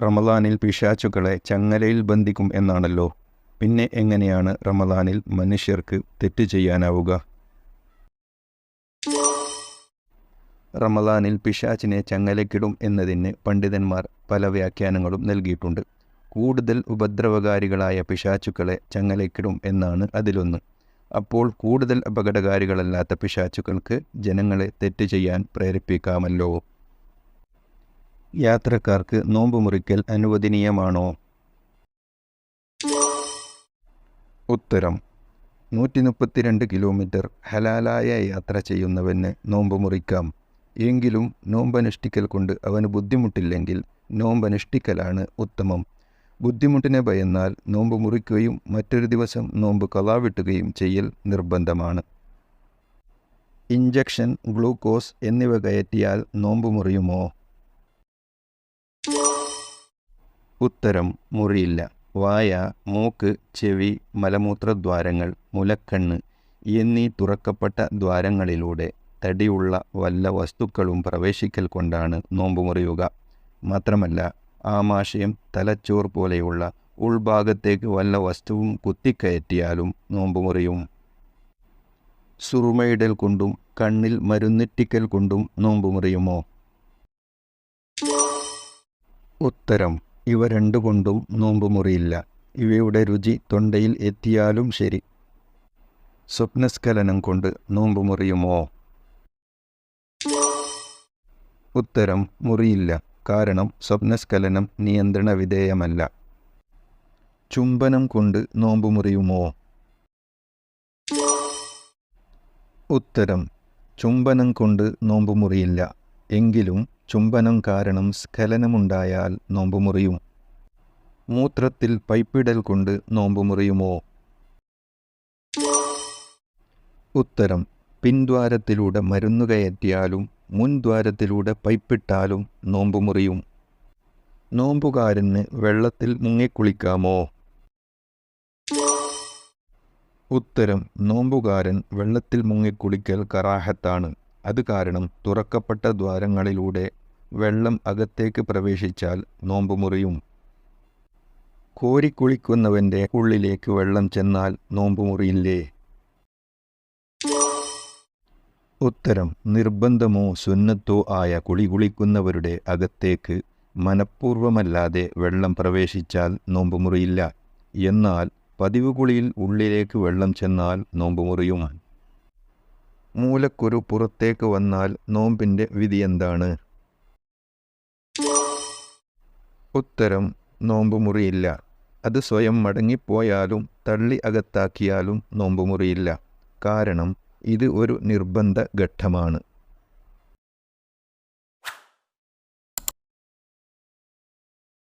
റമദാനിൽ പിശാചുക്കളെ ചങ്ങലയിൽ ബന്ധിക്കും എന്നാണല്ലോ. പിന്നെ എങ്ങനെയാണ് റമദാനിൽ മനുഷ്യർക്ക് തെറ്റ് ചെയ്യാനാവുക? റമദാനിൽ പിശാച്ചിനെ ചങ്ങലക്കിടും എന്നതിന് പണ്ഡിതന്മാർ പല വ്യാഖ്യാനങ്ങളും നൽകിയിട്ടുണ്ട്. കൂടുതൽ ഉപദ്രവകാരികളായ പിശാചുക്കളെ ചങ്ങലക്കിടും എന്നാണ് അതിലൊന്ന്. അപ്പോൾ കൂടുതൽ അപകടകാരികളല്ലാത്ത പിശാചുക്കൾക്ക് ജനങ്ങളെ തെറ്റ് ചെയ്യാൻ പ്രേരിപ്പിക്കാമല്ലോ. യാത്രക്കാർക്ക് നോമ്പ് മുറിക്കൽ അനുവദനീയമാണോ? ഉത്തരം നൂറ്റി മുപ്പത്തിരണ്ട് കിലോമീറ്റർ ഹലാലായ യാത്ര ചെയ്യുന്നവന് നോമ്പ് മുറിക്കാം. എങ്കിലും നോമ്പനുഷ്ഠിക്കൽ കൊണ്ട് അവന് ബുദ്ധിമുട്ടില്ലെങ്കിൽ നോമ്പനുഷ്ഠിക്കലാണ് ഉത്തമം. ബുദ്ധിമുട്ടിനെ ഭയന്നാൽ നോമ്പ് മുറിക്കുകയും മറ്റൊരു ദിവസം നോമ്പ് കലാവിട്ടുകയും ചെയ്യൽ നിർബന്ധമാണ്. ഇഞ്ചക്ഷൻ ഗ്ലൂക്കോസ് എന്നിവ കയറ്റിയാൽ നോമ്പ് മുറിയുമോ? ഉത്തരം മുറിയില്ല വായ മൂക്ക് ചെവി മലമൂത്രദ്വാരങ്ങൾ മുലക്കണ്ണ് എന്നീ തുറക്കപ്പെട്ട ദ്വാരങ്ങളിലൂടെ തടിയുള്ള വല്ല വസ്തുക്കളും പ്രവേശിക്കൽ കൊണ്ടാണ് നോമ്പ് മുറിയുക. മാത്രമല്ല ആമാശയം തലച്ചോർ പോലെയുള്ള ഉൾഭാഗത്തേക്ക് വല്ല വസ്തുവും കുത്തിക്കയറ്റിയാലും നോമ്പ് മുറിയും. സുറുമയിടൽ കൊണ്ടും കണ്ണിൽ മരുന്നിറ്റിക്കൽ കൊണ്ടും നോമ്പ് മുറിയുമോ? ഉത്തരം ഇവ രണ്ടുകൊണ്ടും നോമ്പ് മുറിയില്ല ഇവയുടെ രുചി തൊണ്ടയിൽ എത്തിയാലും ശരി. സ്വപ്നസ്ഖലനം കൊണ്ട് നോമ്പ് മുറിയുമോ ഉത്തരം മുറിയില്ല. കാരണം സ്വപ്നസ്ഖലനം നിയന്ത്രണ വിധേയമല്ല. ചുംബനം കൊണ്ട് നോമ്പ് മുറിയുമോ ഉത്തരം ചുംബനം കൊണ്ട് നോമ്പ് മുറിയില്ല എങ്കിലും ചുംബനം കാരണം സ്ഖലനമുണ്ടായാൽ നോമ്പ് മുറിയും മൂത്രത്തിൽ പൈപ്പിടൽ കൊണ്ട് നോമ്പ് മുറിയുമോ ഉത്തരം. പിൻദ്വാരത്തിലൂടെ മരുന്ന് കയറ്റിയാലും മുൻദ്വാരത്തിലൂടെ പൈപ്പിട്ടാലും നോമ്പ് മുറിയും നോമ്പുകാരന് വെള്ളത്തിൽ മുങ്ങിക്കുളിക്കാമോ? ഉത്തരം. നോമ്പുകാരൻ വെള്ളത്തിൽ മുങ്ങിക്കുളിക്കൽ കറാഹത്താണ്. അത് കാരണം തുറക്കപ്പെട്ട ദ്വാരങ്ങളിലൂടെ വെള്ളം അകത്തേക്ക് പ്രവേശിച്ചാൽ നോമ്പ് മുറിയും. കോരിക്കുളിക്കുന്നവന്റെ ഉള്ളിലേക്ക് വെള്ളം ചെന്നാൽ നോമ്പ് മുറിയില്ലേ? ഉത്തരം നിർബന്ധമോ സുന്നത്തോ ആയ കുളി കുളിക്കുന്നവരുടെ അകത്തേക്ക് മനഃപൂർവമല്ലാതെ വെള്ളം പ്രവേശിച്ചാൽ നോമ്പ് മുറിയില്ല. എന്നാൽ പതിവ് കുളിയിൽ ഉള്ളിലേക്ക് വെള്ളം ചെന്നാൽ നോമ്പ് മുറിയും. മൂലക്കുരു പുറത്തേക്ക് വന്നാൽ നോമ്പിന്റെ വിധി എന്താണ്? ഉത്തരം നോമ്പ് മുറിയില്ല അത് സ്വയം മടങ്ങിപ്പോയാലും തള്ളി അകത്താക്കിയാലും നോമ്പ് മുറിയില്ല കാരണം ഇത് ഒരു നിർബന്ധ ഘട്ടമാണ്.